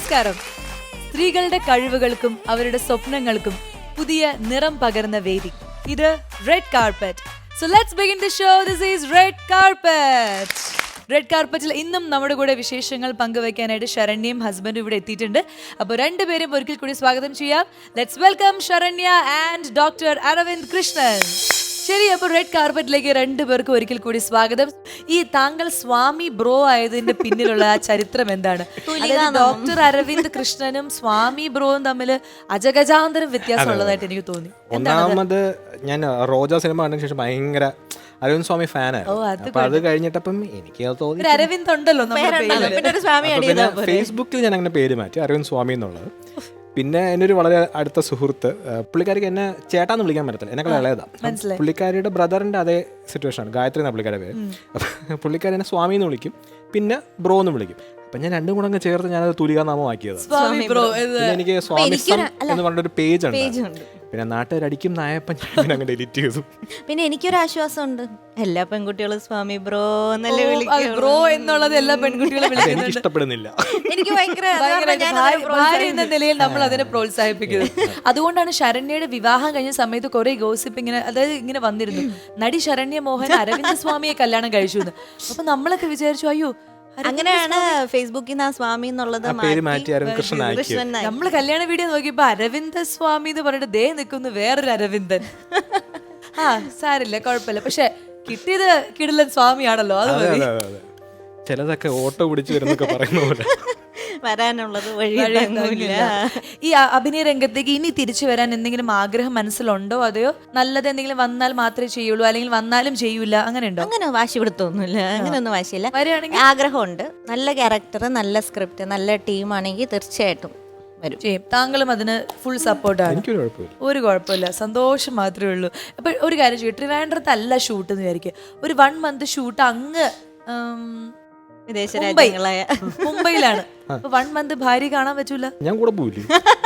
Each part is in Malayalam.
നമസ്കാരം. സ്ത്രീകളുടെ കഴിവുകൾക്കും അവരുടെ സ്വപ്നങ്ങൾക്കും പുതിയ നിറം പകർന്ന വേദി. ഇത് red carpet so let's begin the show this is red carpet red കാർപ്പറ്റിൽ ഇന്നും നമ്മുടെ കൂടെ വിശേഷങ്ങൾ പങ്കുവെക്കാനായിട്ട് ശരണ്യയും ഹസ്ബൻഡും ഇവിടെ എത്തിയിട്ടുണ്ട്. അപ്പോൾ രണ്ടുപേരും ഒരിക്കൽ കൂടി സ്വാഗതം ചെയ്യാം. Let's welcome Saranya and doctor Aravind Krishnan ശരി അപ്പൊ റെഡ് കാർപ്പറ്റിലേക്ക് രണ്ടുപേർക്കും ഒരിക്കൽ കൂടി സ്വാഗതം. ഈ താങ്കൾ സ്വാമി ബ്രോ ആയതിന്റെ പിന്നിലുള്ള ആ ചരിത്രം എന്താണ്? അതായത് ഡോക്ടർ അരവിന്ദ് കൃഷ്ണനും സ്വാമി ബ്രോയും തമ്മിൽ അജഗജാന്തരം വ്യത്യാസമുള്ളതായിട്ട് എനിക്ക് തോന്നി. ഒന്നാമത് ഞാൻ റോജ സിനിമ കണ്ടതിന് ശേഷം ഭയങ്കര അരവിന്ദ് സ്വാമി ഫാനായിരുന്നു അത് അപ്പൊ അത് കഴിഞ്ഞിട്ടപ്പം എനിക്ക് തോന്നി. അരവിന്ദ് ഉണ്ടല്ലോ ഫേസ്ബുക്കിൽ ഞാൻ അങ്ങനെ പേര് മാറ്റി അരവിന്ദ് സ്വാമി എന്നുള്ളത്. പിന്നെ എന്റെ ഒരു വളരെ അടുത്ത സുഹൃത്ത് പുള്ളിക്കാരിക്ക് എന്നെ ചേട്ടാന്ന് വിളിക്കാൻ പറ്റത്തില്ല. എന്നെ ഇളയതാ. മനസ്സിലായി. പുള്ളിക്കാരിയുടെ ബ്രദറിന്റെ അതേ സിറ്റുവേഷൻ ആണ്. ഗായത്രി എന്ന പുള്ളിക്കാരുടെ പേര്. പുള്ളിക്കാരി എന്നെ സ്വാമി എന്ന് വിളിക്കും. പിന്നെ ബ്രോ എന്ന് വിളിക്കും. അപ്പൊ ഞാൻ രണ്ടും കൂടെ അങ്ങ് ചേർത്ത് ഞാനത് തുലികാനാമമാക്കിയത് സ്വാമി ബ്രോ എനിക്ക് സ്വാമി എന്ന് പറഞ്ഞൊരു പേജ് ഉണ്ട് ഉണ്ട്. പിന്നെ നാട്ടുകാരടിക്കും നായപ്പൻ ഞാൻ പിന്നെ അങ്ങ് ഡിലീറ്റ് ചെയ്തു. പിന്നെ എനിക്കൊരു ആശ്വാസമുണ്ട് എല്ലാ പെൺകുട്ടികളും സ്വാമി ബ്രോ എന്നല്ലേ ബ്രോ എന്നുള്ളത് എല്ലാ പെൺകുട്ടികളും എനിക്ക് ഇഷ്ടപ്പെടുന്നില്ല എനിക്ക് ഭയങ്കര അത് ഭയങ്കര കാരണം ഞാൻ ഭാര്യ- അതിനെ ഭാര്യ എന്ന നിലയിൽ നമ്മൾ അതിനെ പ്രോത്സാഹിപ്പിക്കുന്നത്. അതുകൊണ്ടാണ് ശരണ്യയുടെ വിവാഹം കഴിഞ്ഞ സമയത്ത് കുറെ ഗോസിപ്പ് ഇങ്ങനെ അതായത് ഇങ്ങനെ വന്നിരുന്നു. നടി ശരണ്യ മോഹൻ അരവിന്ദ സ്വാമിയെ കല്യാണം കഴിച്ചു എന്ന്. അപ്പൊ നമ്മളൊക്കെ വിചാരിച്ചു അയ്യോ അങ്ങനെയാണ് ഫേസ്ബുക്കിൽ നിന്ന് ആ സ്വാമി എന്നുള്ളത് ആ പേര് മാറ്റി അരവിന്ദ് കൃഷ്ണൻ ആക്കി. കൃഷ്ണനായി. നമ്മൾ കല്യാണ വീഡിയോ നോക്കിയപ്പോ അരവിന്ദ സ്വാമി എന്ന് പറഞ്ഞിട്ട് ദേ നിൽക്കുന്നു വേറൊരു അരവിന്ദൻ. ആ സാരില്ല കുഴപ്പമില്ല. പക്ഷെ കിട്ടിയത് കിടിലൻ സ്വാമിയാണല്ലോ അത് അതെ മതി. അതെ അതെ അതെ. ചിലതൊക്കെ ഓട്ടോ പിടിച്ച് വരുന്നൊക്കെ പറയുന്ന പോലെ. വരാനുള്ളത് വഴിയില്ല ഈ അഭിനയ രംഗത്തേക്ക് ഇനി തിരിച്ചു വരാൻ എന്തെങ്കിലും ആഗ്രഹം മനസ്സിലുണ്ടോ? അതെയോ? നല്ലത് എന്തെങ്കിലും വന്നാൽ മാത്രമേ ചെയ്യുള്ളൂ അല്ലെങ്കിൽ വന്നാലും ചെയ്യൂല അങ്ങനെ ഉണ്ടോ? അങ്ങനെ വാശി പിടുത്തൊന്നുമില്ല. അങ്ങനെയൊന്നും വാശിയില്ല. വരികയാണെങ്കിൽ? ആഗ്രഹമുണ്ട്. നല്ല ക്യാരക്ടർ നല്ല സ്ക്രിപ്റ്റ് നല്ല ടീമാണെങ്കിൽ തീർച്ചയായിട്ടും വരും. ചെയ്യും. താങ്കളും അതിന് ഫുൾ സപ്പോർട്ടാണ് ഒരു കുഴപ്പമില്ല. സന്തോഷം മാത്രമേ ഉള്ളൂ. അപ്പൊ ഒരു കാര്യം ചെയ്യും. ട്രിവാൻഡ്രത്തല്ല ഷൂട്ട് എന്ന് വിചാരിക്കുക. ഒരു വൺ മന്ത് ഷൂട്ട് അങ്ങ് വിദേശ മുംബൈ. രാജ്യങ്ങളായ. മുംബൈയിലാണ്. വൺ മന്ത് ഭാര്യ കാണാൻ പറ്റൂല? ഞാൻ കൂടെ പോയില്ലേ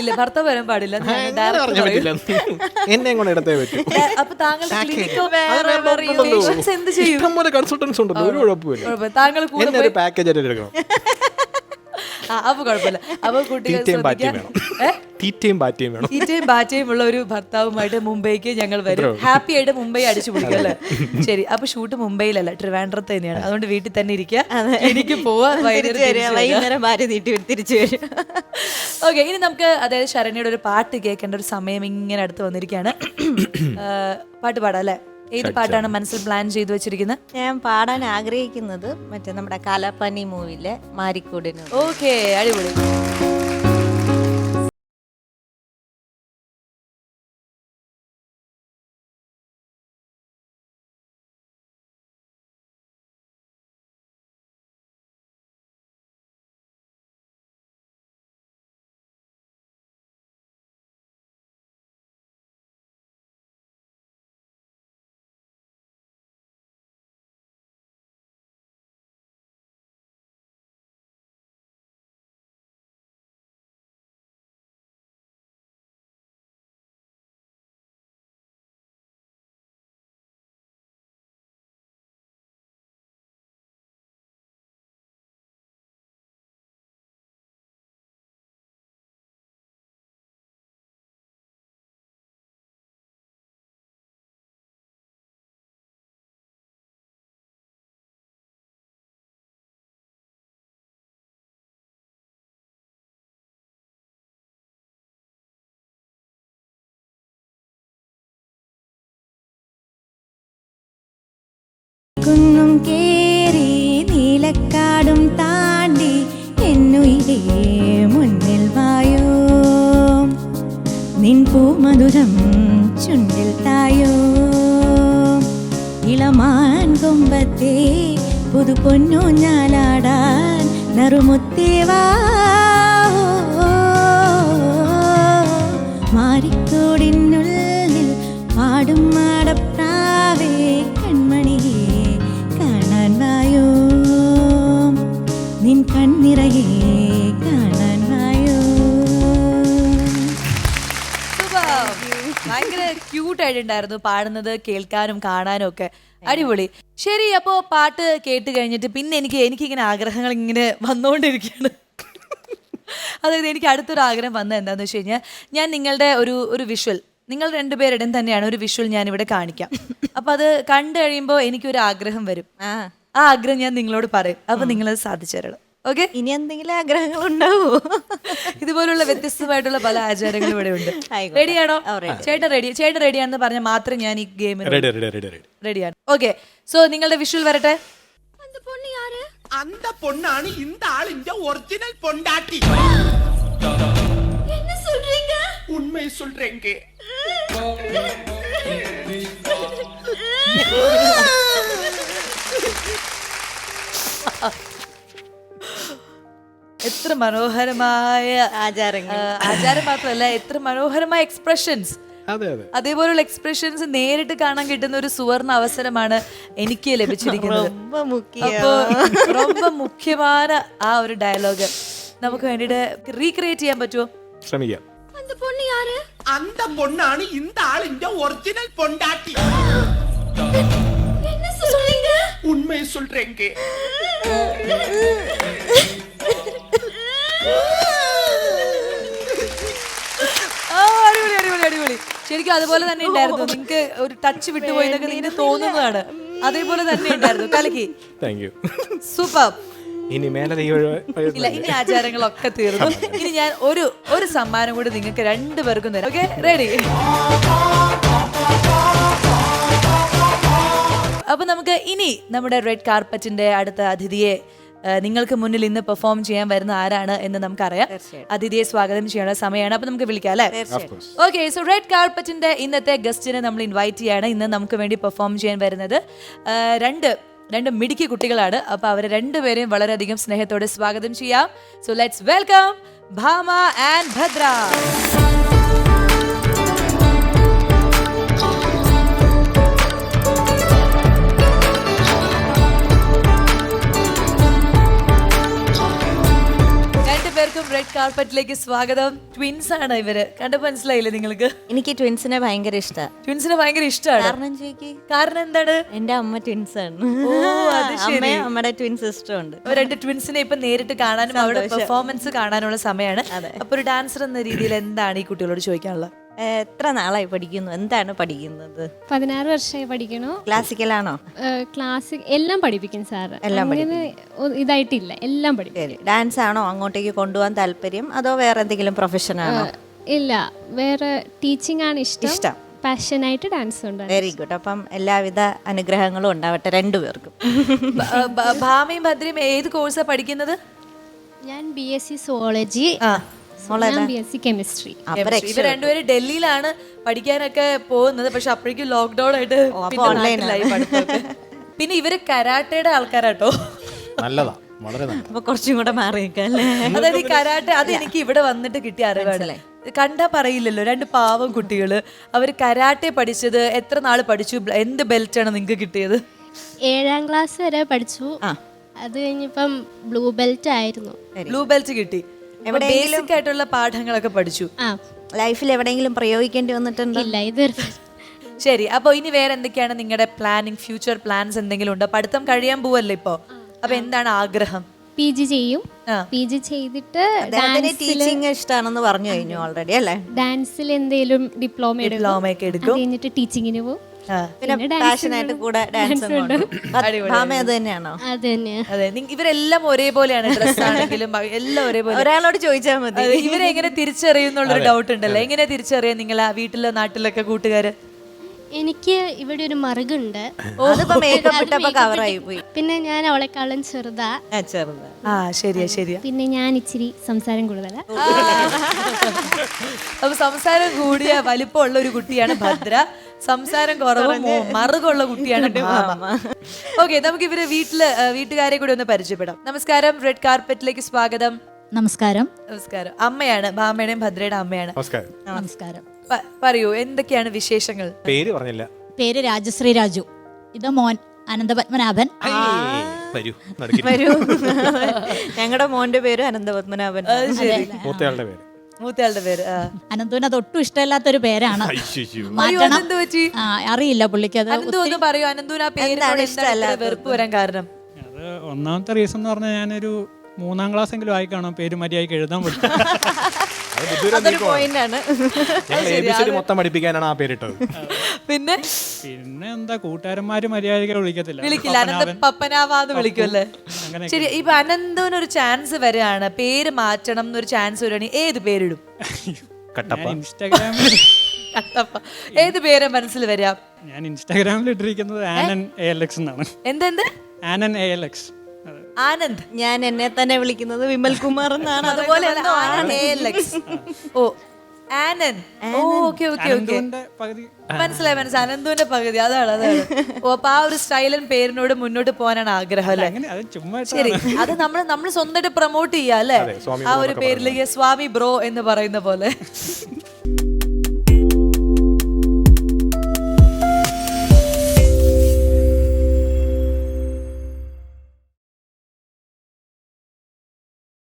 ഇല്ല ഭർത്താവ് വരാൻ പാടില്ല. എന്ന് ഞാൻ അങ്ങനെ director പറഞ്ഞാൻ പറയും. പറ്റില്ല. എന്നെ കൊണ്ട് ഇടത്തേ പറ്റൂ. ഏ, അപ്പൊ താങ്കളുടെ ക്ലിനിക്കോ വേറെ ഉണ്ടല്ലോ. പേഷ്യൻസ് എന്ത് ചെയ്യും? ഇഷ്ടംപോലെ കൺസൾട്ടൻസ് ഉണ്ടല്ലോ ഒരു കുഴപ്പമില്ല കുഴപ്പമില്ല. താങ്കൾ കൂടെ എന്നെ ഒരു പാക്കേജ് ആയിട്ട് എടുക്കണം. അപ്പൊ കുഴപ്പമില്ല. അപ്പൊ കുട്ടികൾ തീറ്റയും വേണം? തീറ്റയും ബാറ്റയും ഉള്ള ഒരു ഭർത്താവുമായിട്ട് മുംബൈക്ക് ഞങ്ങൾ വരും. ഹാപ്പി ആയിട്ട് മുംബൈ അടിച്ചു പിടിക്കല്ലേ അല്ലേ? ശരി അപ്പൊ ഷൂട്ട് മുംബൈയിലല്ല ട്രിവാൻഡ്രത്ത് തന്നെയാണ്. അതുകൊണ്ട് വീട്ടിൽ തന്നെ ഇരിക്കുക. എനിക്ക് പോവാ തിരിച്ചു വരിക. വൈകുന്നേരം ഭാര്യ നീട്ടി തിരിച്ചു വരും. ഓക്കെ ഇനി നമുക്ക് അതായത് ശരണ്യയുടെ ഒരു പാട്ട് കേൾക്കേണ്ട ഒരു സമയം ഇങ്ങനെ അടുത്ത് വന്നിരിക്കുകയാണ്. പാട്ട് പാടാം അല്ലേ? ഏത് പാട്ടാണ് മനസ്സിൽ പ്ലാൻ ചെയ്തു വെച്ചിരിക്കുന്നത് ഞാൻ പാടാൻ ആഗ്രഹിക്കുന്നത് മറ്റേ നമ്മുടെ കാലാപ്പാനി മൂവിയിലെ മാരിക്കൂടിന് ഓക്കെ അടിപൊളി. കുന്നും കേറി നീലക്കാടും താണ്ടി എന്നുയിലേ മുന്നിൽ വായോ. നിൻ പൂമധുരം ചുണ്ടിൽ തായോ. ഇളമാൻ കൊമ്പത്തെ പുതു പൊന്നു ഞാലാടാൻ നറുമുത്തേവാ ഭയങ്കര ക്യൂട്ട് ആയിട്ടുണ്ടായിരുന്നു പാടുന്നത് കേൾക്കാനും കാണാനും ഒക്കെ. അടിപൊളി. ശരി അപ്പോ പാട്ട് കേട്ട് കഴിഞ്ഞിട്ട് പിന്നെ എനിക്ക് എനിക്കിങ്ങനെ ആഗ്രഹങ്ങൾ ഇങ്ങനെ വന്നുകൊണ്ടിരിക്കുകയാണ് അതായത് എനിക്ക് അടുത്തൊരു ആഗ്രഹം വന്നത് എന്താണെന്ന് വെച്ച് കഴിഞ്ഞാൽ ഞാൻ നിങ്ങളുടെ ഒരു ഒരു വിഷ്വൽ നിങ്ങൾ രണ്ടുപേരുടെയും തന്നെയാണ് ഒരു വിഷ്വൽ ഞാൻ ഇവിടെ കാണിക്കാം. അപ്പൊ അത് കണ്ടു കഴിയുമ്പോൾ എനിക്കൊരു ആഗ്രഹം വരും. ആ. ആ ആഗ്രഹം ഞാൻ നിങ്ങളോട് പറയും. അപ്പൊ നിങ്ങളത് സാധിച്ചു തരണം. ഓക്കെ ഇനി എന്തെങ്കിലും ആഗ്രഹങ്ങൾ ഉണ്ടാവുമോ ഇതുപോലുള്ള വ്യത്യസ്തമായിട്ടുള്ള പല ആചാരങ്ങളും ഇവിടെ ഉണ്ട്. റെഡിയാണോ ചേട്ടൻ റെഡി ചേട്ടൻ റെഡിയാണെന്ന് പറഞ്ഞാൽ മാത്രം ഞാൻ ഈ ഗെയിം റെഡിയാണ് ഓക്കെ സോ നിങ്ങളുടെ വിഷ്വൽ വരട്ടെ. அந்த பொண்ணானு இந்த ஆளின் ഒറിജിനൽ പൊണ്ടാട്ടി. என்ன சொல்றீங்க உண்மை എത്ര മനോഹരമായ ആചാരങ്ങൾ. ആചാരം മാത്രമല്ല എത്ര മനോഹരമായ എക്സ്പ്രഷൻസ് അതേപോലുള്ള എക്സ്പ്രഷൻസ് നേരിട്ട് കാണാൻ കിട്ടുന്ന ഒരു സുവർണ അവസരമാണ് എനിക്ക് ലഭിച്ചിരിക്കുന്നത്. അപ്പോ മുഖ്യമായ ആ ഒരു ഡയലോഗ് നമുക്ക് വേണ്ടിയിട്ട് റീക്രിയേറ്റ് ചെയ്യാൻ പറ്റുമോ? ശ്രമിക്കാം. அந்த பொண்ணான இந்த ஆளின் ஒரிஜினல் பொண்டாட்டி உண்மையை சொல்றேங்க ആ, അടിപൊളി അടിപൊളി അടിപൊളി. ശരിക്കും അതുപോലെ തന്നെ ഉണ്ടായിരുന്നു. നിങ്ങക്ക് ഒരു ടച്ച് വിട്ടുപോയി എന്നൊക്കെ തോന്നുന്നതാണ്. അതേപോലെ തന്നെ ഉണ്ടായിരുന്നു. കലക്കി. താങ്ക് യു സൂപ്പർ ഇനി മേലെ ഒഴി- ഇല്ല ഇനി ആചാരങ്ങളൊക്കെ തീർന്നു. ഇനി ഞാൻ ഒരു ഒരു സമ്മാനം കൂടി നിങ്ങൾക്ക് രണ്ടുപേർക്കും തരാം. ഓക്കെ റെഡി അപ്പൊ നമുക്ക് ഇനി നമ്മുടെ റെഡ് കാർപ്പറ്റിന്റെ അടുത്ത അതിഥിയെ നിങ്ങൾക്ക് മുന്നിൽ ഇന്ന് പെർഫോം ചെയ്യാൻ വരുന്ന ആരാണ് എന്ന് നമുക്കറിയാം. അതിഥിയെ സ്വാഗതം ചെയ്യാനുള്ള സമയമാണ്. അപ്പൊ നമുക്ക് വിളിക്കാം അല്ലേ? ഓക്കെ സോ റെഡ് കാർപ്പറ്റിന്റെ ഇന്നത്തെ ഗസ്റ്റിനെ നമ്മൾ ഇൻവൈറ്റ് ചെയ്യാണ്. ഇന്ന് നമുക്ക് വേണ്ടി പെർഫോം ചെയ്യാൻ വരുന്നത് രണ്ട് രണ്ട് മിടുക്കി കുട്ടികളാണ്. അപ്പൊ അവരെ രണ്ടുപേരെയും വളരെയധികം സ്നേഹത്തോടെ സ്വാഗതം ചെയ്യാം. So let's welcome Bhama and Bhadra. രണ്ടുപേർക്കും റെഡ് കാർപ്പറ്റിലേക്ക് സ്വാഗതം. ട്വിൻസ് ആണ് ഇവർ. കണ്ടപ്പോ മനസ്സിലായില്ലേ നിങ്ങൾക്ക്? എനിക്ക് ട്വിൻസിനെ ഭയങ്കര ഇഷ്ടമാണ് ട്വിൻസിനെ ഭയങ്കര ഇഷ്ടമാണ് കാരണം ചോദിക്ക് കാരണം എന്താണ്? എന്റെ അമ്മ ട്വിൻസ് ആണ്. ഓ, അത് ശരി. അമ്മയും അമ്മയുടെ ട്വിൻ സിസ്റ്റർ ഉണ്ട്. അപ്പൊ രണ്ട് ട്വിൻസിനെ ഇപ്പൊ നേരിട്ട് കാണാനും അവരുടെ പെർഫോമൻസ് കാണാനുള്ള സമയമാണ്. അപ്പൊ ഒരു ഡാൻസർ എന്ന രീതിയിൽ എന്താണ് ഈ കുട്ടികളോട് ചോദിക്കാനുള്ളത്? എത്ര നാളായി പഠിക്കുന്നു? എന്താണ് പഠിക്കുന്നത്? പതിനാറ് വർഷമായി പഠിക്കണു. ക്ലാസിക്കലാണോ ക്ലാസിക് എല്ലാം പഠിപ്പിക്കും സാർ എല്ലാം ഇതായിട്ടില്ല. എല്ലാം പഠിപ്പിക്കും. ഡാൻസ് ആണോ അങ്ങോട്ടേക്ക് കൊണ്ടുപോകാൻ താല്പര്യം? അതോ വേറെ എന്തെങ്കിലും പ്രൊഫഷൻ ആണോ? ഇല്ല. വേറെ ടീച്ചിങ് ആണ് ഇഷ്ടം. ഇഷ്ടം. പാഷനായിട്ട് ഡാൻസ് ഉണ്ട്. വെരി ഗുഡ് അപ്പം എല്ലാവിധ അനുഗ്രഹങ്ങളും ഉണ്ടാവട്ടെ രണ്ടുപേർക്കും ഭാമയും ഭദ്രയും ഏത് കോഴ്സാണ് പഠിക്കുന്നത്? ഞാൻ ബി എസ് സി സുവോളജി ഞാൻ ബി എസ് സി കെമിസ്ട്രി ഇവർ രണ്ടുപേരും ഡൽഹിയിലാണ് പഠിക്കാനൊക്കെ പോകുന്നത്. പക്ഷെ അപ്പോഴേക്കും ലോക്ക്ഡൌൺ ആയിട്ട് പിന്നെ ഇവർ കരാട്ടയുടെ ആൾക്കാരാട്ടോ. നല്ലതാ വളരെ അപ്പൊ കുറച്ചും കൂടെ മാറി അതായത് ഈ കരാട്ടെ അത് എനിക്ക് ഇവിടെ വന്നിട്ട് കിട്ടിയ അറിവാണ്. കണ്ടാ പറയില്ലല്ലോ രണ്ട് പാവം കുട്ടികൾ. അവർ കരാട്ടെ പഠിച്ചത് എത്ര നാൾ പഠിച്ചു? എന്ത് ബെൽറ്റ് ആണ് നിങ്ങക്ക് കിട്ടിയത്? ഏഴാം ക്ലാസ് വരെ പഠിച്ചു. അത് കഴിഞ്ഞിപ്പം ബ്ലൂ ബെൽറ്റ് ആയിരുന്നു. ബ്ലൂ ബെൽറ്റ് കിട്ടി. ബേസിക് ആയിട്ടുള്ള പാഠങ്ങളൊക്കെ പഠിച്ചു. ആ. ലൈഫിൽ എവിടെയെങ്കിലും പ്രയോഗിക്കേണ്ടി വന്നിട്ടുണ്ടോ? ഇല്ല ശരി അപ്പൊ ഇനി വേറെ എന്തൊക്കെയാണ് നിങ്ങളുടെ പ്ലാനിങ് ഫ്യൂച്ചർ പ്ലാൻസ് എന്തെങ്കിലും ഉണ്ടോ? പഠിത്തം കഴിയാൻ പോവല്ലേ ഇപ്പോ? അപ്പൊ എന്താണ് ആഗ്രഹം? പി ജി ചെയ്യും. ആ. പി ജി ചെയ്തിട്ട് അദ്ദേഹത്തിന് ടീച്ചിങ് ഇഷ്ടമാണെന്ന് പറഞ്ഞു കഴിഞ്ഞു ഓൾറെഡി അല്ലേ? ഡാൻസിൽ എന്തെങ്കിലും ഡിപ്ലോമ എടുക്കും. ഡിപ്ലോമ ഒക്കെ അത് എടുക്കും കഴിഞ്ഞിട്ട് ടീച്ചിങ്ങിന് പോകും. പിന്നെ പാഷനായിട്ട് കൂടെ ഡാൻസ് ഭാമ അത് തന്നെയാണോ അത് തന്നെയാ അതെ നിങ്ങ- ഇവരെല്ലാം ഒരേപോലെയാണ് ഡ്രസ് ആണെങ്കിലും എല്ലാം ഒരേപോലെ. ഒരാളോട് ചോദിച്ചാൽ മതി. അതെ, ഇവരെ എങ്ങനെ തിരിച്ചറിയുന്നുള്ളൊരു ഡൗട്ട് ഉണ്ടല്ലോ. എങ്ങനെ തിരിച്ചറിയാം നിങ്ങൾ ആ വീട്ടിലോ നാട്ടിലൊക്കെ കൂട്ടുകാര്? എനിക്ക് ഇവിടെ ഒരു മറുകുണ്ട്. അതിപ്പോ മേക്കപ്പ് ഇട്ടപ്പോ കവറായി പോയി. പിന്നെ ഞാൻ അവളെ അവളെക്കാളും ചെറുതാ. ആ, ചെറുത്. ആ ശരിയാ ശരിയാ. പിന്നെ ഞാൻ ഇച്ചിരി സംസാരം കൂടുതലാ. അപ്പൊ സംസാരം കൂടിയ വലിപ്പമുള്ള ഒരു കുട്ടിയാണ് ഭദ്ര. സംസാരം കുറവും മറുകുള്ള കുട്ടിയാണ് ഓക്കെ നമുക്ക് ഇവർ വീട്ടിൽ വീട്ടുകാരെ കൂടി ഒന്ന് പരിചയപ്പെടാം. നമസ്കാരം റെഡ് കാർപ്പറ്റിലേക്ക് സ്വാഗതം. നമസ്കാരം. നമസ്കാരം. അമ്മയാണ് ഭാമയുടെയും ഭദ്രയുടെ അമ്മയാണ്. നമസ്കാരം. പറയൂ എന്തൊക്കെയാണ് വിശേഷങ്ങൾ? പേര് പറഞ്ഞില്ല. പേര് രാജശ്രീ രാജു. ഇത് മോൻ അനന്തപത്മനാഭൻ. ഞങ്ങളുടെ മോന്റെ പേര് അനന്തപത്മനാഭൻ. മൂത്തയാളുടെ പേര്. മൂത്തയാളുടെ പേര്. അനന്തുവിന് അത് ഒട്ടും പേരാണ്. അയ്യോ, അതെന്ത് പറ്റി? ആ, അറിയില്ല പുള്ളിക്ക് അത് അനന്തു ഒന്ന് പറയൂ. അനന്തുവിന് ആ പേരിനോട് എന്താണ് ഇത്ര വെറുപ്പ് വരാൻ കാരണം? അത് ഒന്നാമത്തെ റീസൺ എന്ന് പറഞ്ഞാൽ ഞാനൊരു മൂന്നാം ക്ലാസ് എങ്കിലും ആയി കാണാം. പേര് മര്യാദയ്ക്ക് എഴുതാൻ പറ്റും അതൊരു. പോയിന്റ് ആണ്. ഡി മൊത്തം പഠിപ്പിക്കാനാണ് ആ പേരിട്ടത്. പിന്നെ? പിന്നെ എന്താ കൂട്ടുകാരന്മാര് മര്യാദയ്ക്ക് വിളിക്കത്തില്ല. വിളിക്കില്ല. അനന്ത. പപ്പനാവാന്ന് വിളിക്കുമല്ലേ. ശരി ഇപ്പൊ അനന്തന് ഒരു ചാൻസ് വരികയാണ്. പേര് മാറ്റണം എന്നൊരു ചാൻസ് വരികയാണെങ്കിൽ ഏത് പേരിടും? കട്ടപ്പ. ഞാൻ ഇൻസ്റ്റാഗ്രാമിൽ കട്ടപ്പ. ഏത് പേര് മനസ്സിൽ വരിക? ഞാൻ ഇൻസ്റ്റാഗ്രാമിൽ ഇട്ടിരിക്കുന്നത് ആനൻ എ എൽ എക്സ് എന്നാണ്. എന്തെന്ത്? ആനൻ എ എൽ എക്സ്. ആനന്ദ്. ഞാൻ എന്നെ തന്നെ വിളിക്കുന്നത് വിമൽ കുമാർ എന്നാണ്. അതുപോലെ എന്തോ ആണ്. ഓ. ആനൻ ഓ ഓക്കെ ഓക്കെ ഓക്കെ. അനന്തുവിന്റെ പകുതി. മനസ്സിലായി മനസ്സിലായി. അനന്തുവിന്റെ പകുതി. അതാണ് അതാണ്. ഓ അപ്പൊ ആ ഒരു സ്റ്റൈലൻ പേരിനോട് മുന്നോട്ട് പോകാനാണ് ആഗ്രഹം അല്ലേ? അങ്ങനെ അത് ചുമ്മാ ശരി. അത് നമ്മൾ നമ്മൾ സ്വന്തമായിട്ട് പ്രൊമോട്ട് ചെയ്യാം അല്ലേ? ആ ഒരു പേരിലേക്ക് സ്വാമി ബ്രോ എന്ന് പറയുന്ന പോലെ.